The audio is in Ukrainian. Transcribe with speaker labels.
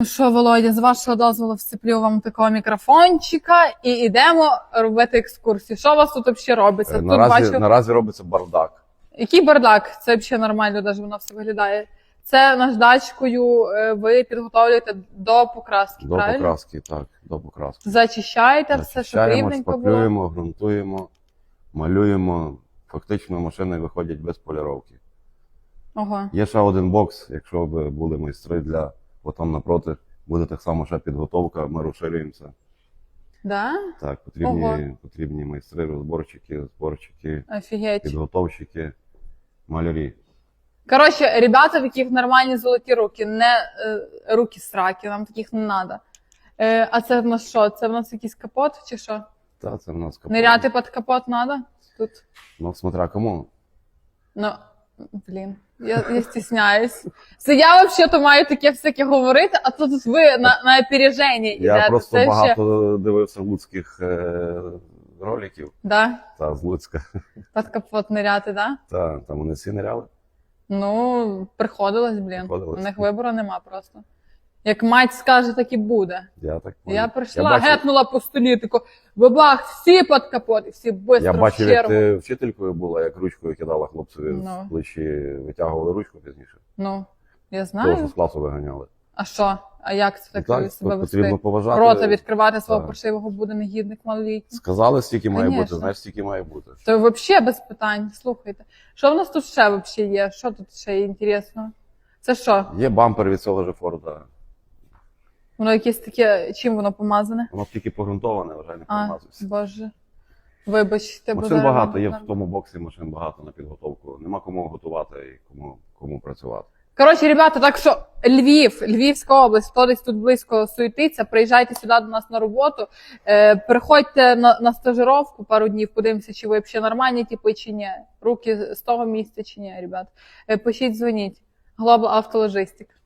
Speaker 1: Ну Що, Володя, з вашого дозволу вцеплю вам такого мікрофончика і йдемо робити екскурсію. Що у вас тут взагалі робиться?
Speaker 2: Е,
Speaker 1: Тут
Speaker 2: Наразі,
Speaker 1: бачу,
Speaker 2: наразі робиться бардак.
Speaker 1: який бардак, це взагалі нормально, навіть воно все виглядає. Це наждачкою е, ви підготовлюєте до покраски,
Speaker 2: До
Speaker 1: правильно?
Speaker 2: покраски, так, до покраски.
Speaker 1: Зачищаєте все, щоб рівненько було.
Speaker 2: шпаклюємо, ґрунтуємо, малюємо. Фактично машини виходять без поліровки.
Speaker 1: Ого.
Speaker 2: Є ще один бокс, якщо б були майстри для от там напроти, буде так само ще підготовка, ми розширюємося.
Speaker 1: Да?
Speaker 2: Так, потрібні,
Speaker 1: Ого.
Speaker 2: потрібні майстри, розборчики, зборчики,
Speaker 1: Офігеть.
Speaker 2: підготовщики, малярі.
Speaker 1: Коротше, ребята, в яких нормальні золоті руки, не е, руки сраки, нам таких не треба. Е, а це в нас що? Це в нас якийсь капот чи що?
Speaker 2: Та це в нас капот.
Speaker 1: Ниряти під капот треба? Тут.
Speaker 2: Ну, смотря кому.
Speaker 1: Ну, блін, я, я стісняюсь. Це я взагалі маю таке всяке говорити, а тут ви на, на опереженні
Speaker 2: Я
Speaker 1: йдете.
Speaker 2: просто
Speaker 1: Це
Speaker 2: багато дивився луцьких е, роликів
Speaker 1: Да?
Speaker 2: та з Луцька.
Speaker 1: Під капот ниряти, да?
Speaker 2: так? там вони всі ниряли.
Speaker 1: Ну, приходилось, блін.
Speaker 2: Приходилось.
Speaker 1: У них вибору нема просто. Як мать скаже, так і буде.
Speaker 2: Я так
Speaker 1: Я
Speaker 2: понял.
Speaker 1: прийшла,
Speaker 2: я бачив,
Speaker 1: гетнула по столі, тако, бабах, всі під капот, і всі быстро
Speaker 2: я
Speaker 1: в
Speaker 2: бачив, як
Speaker 1: чергу.
Speaker 2: ти вчителькою була, як ручкою кидала хлопцеві
Speaker 1: Ну.
Speaker 2: в плечі, витягували ручку пізніше.
Speaker 1: Ну, я
Speaker 2: Того,
Speaker 1: знаю.
Speaker 2: що з класу виганяли.
Speaker 1: А що? А як це
Speaker 2: Ну,
Speaker 1: так,
Speaker 2: так,
Speaker 1: себе
Speaker 2: потрібно
Speaker 1: вести?
Speaker 2: поважати.
Speaker 1: Рота відкривати свого
Speaker 2: Так.
Speaker 1: паршивого буде негідник малолітній.
Speaker 2: Сказали, стільки має
Speaker 1: Конечно.
Speaker 2: бути, знаєш, стільки має бути.
Speaker 1: То взагалі без питань. Слухайте. Що в нас тут ще взагалі є? Що тут ще є інтересного? Це що?
Speaker 2: Є бампер від цього ж Форда.
Speaker 1: Воно якесь таке, чим воно помазане?
Speaker 2: Воно тільки погрунтоване, вже не
Speaker 1: А, боже. Вибачте, бо
Speaker 2: Машин
Speaker 1: зараз
Speaker 2: багато, є в тому боксі машин багато на підготовку. Нема кому готувати і кому, кому працювати.
Speaker 1: Коротше, ребята, так що Львів, Львівська область, хто десь тут близько суетиться, приїжджайте сюди до нас на роботу. Е, приходьте на, на стажировку пару днів, подивимося, чи ви взагалі нормальні, типу, чи ні. Руки з того місця, чи ні, ребят. Е, пишіть, дзвоніть. Global Автологистик.